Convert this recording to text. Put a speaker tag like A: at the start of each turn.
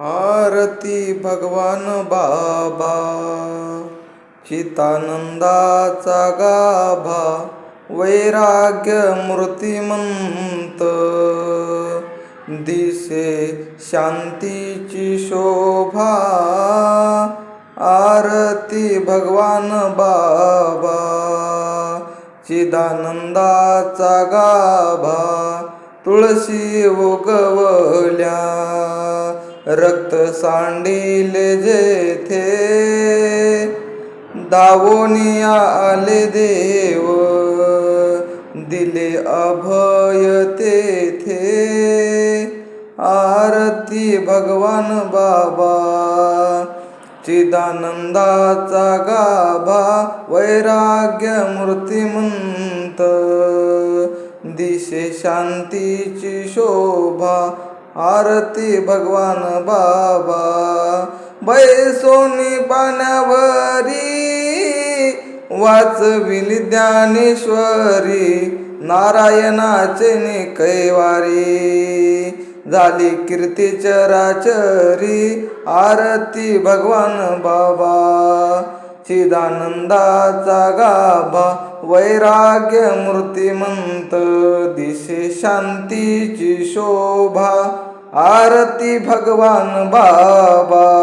A: आरती भगवान बाबा चितानंदाचा गाभा वैराग्य मूर्तिमंत. दिसे शांतीची शोभा आरती भगवान बाबा चिदानंदाचा गाभा तुळशी उगवल्या. रक्त सांडील जेथे. दावोनिया आले देव दिले अभय तेथे. आरती भगवान बाबा चिदानंदाचा गाभा वैराग्य मूर्तिमंत. दिशे शांतीची शोभा आरती भगवान बाबा बैसोनी पाण्यावरी वाचविली ज्ञानेश्वरी नारायणाचे कैवारी झाली कीर्ती चराचरी आरती भगवान बाबा. चिदानंदाचा गाभा वैराग्य मूर्तिमंत दिशे शांतीची शोभा आरती भगवान बाबा.